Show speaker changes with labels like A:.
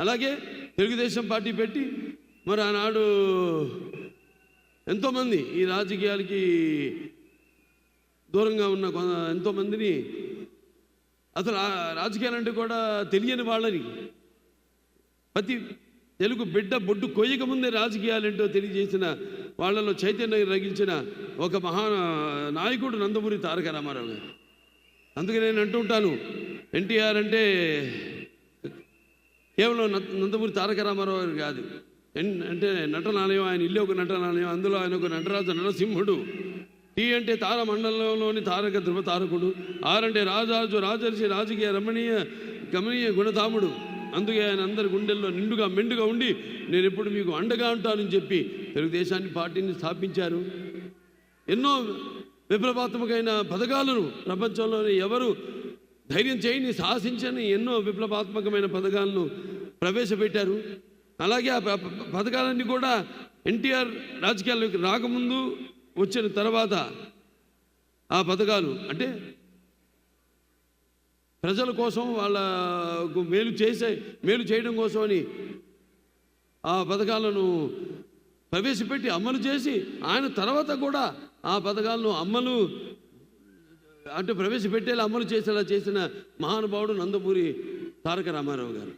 A: అలాగే తెలుగుదేశం పార్టీ పెట్టి మరి ఆనాడు ఎంతోమంది ఈ రాజకీయాలకి దూరంగా ఉన్న కొంత ఎంతోమందిని అసలు ఆ రాజకీయాలంటే కూడా తెలియని వాళ్ళని. ప్రతి తెలుగు బిడ్డ బొడ్డు కొయ్యకముందే రాజకీయాలేంటో తెలియజేసిన వాళ్ళలో చైతన్యం రగిల్చిన ఒక మహా నాయకుడు నందమూరి తారక రామారావు గారు. అందుకే నేను అంటుంటాను ఎన్టీఆర్ అంటే కేవలం నందమూరి తారక రామారావు గారు కాదు. ఎన్- అంటే నటనాలయం ఆయన ఇల్లు ఒక నటనాలయం అందులో ఆయన ఒక నటరాజు నరసింహుడు. టీ అంటే తార మండలంలోని తారక ధ్రువ తారకుడు. ఆర్ అంటే రాజాజు రాజర్షి రాజకీయ రమణీయ గమనీయ గుణతాముడు అందుకే ఆయన అందరి గుండెల్లో నిండుగా మెండుగా ఉండి నేను ఎప్పుడు మీకు అండగా ఉంటానని చెప్పి తెలుగుదేశాన్ని పార్టీని స్థాపించారు. ఎన్నో విప్లవాత్మకమైన పథకాలను ప్రపంచంలోని ఎవరు ధైర్యం చేయని సాహసించని ఎన్నో విప్లవాత్మకమైన పథకాలను ప్రవేశపెట్టారు. అలాగే ఆ ప- పథకాలన్నీ కూడా ఎన్టీఆర్ రాజకీయాల్లోకి రాకముందు వచ్చిన తర్వాత ఆ పథకాలు అంటే ప్రజల కోసం వాళ్ళకు మేలు చేసే మేలు చేయడం కోసమని ఆ పథకాలను ప్రవేశపెట్టి అమలు చేసి ఆయన తర్వాత కూడా ఆ పథకాలను అమలు అంటే ప్రవేశపెట్టేలా అమలు చేసేలా చేసిన మహానుభావుడు నందమూరి తారక రామారావు గారు.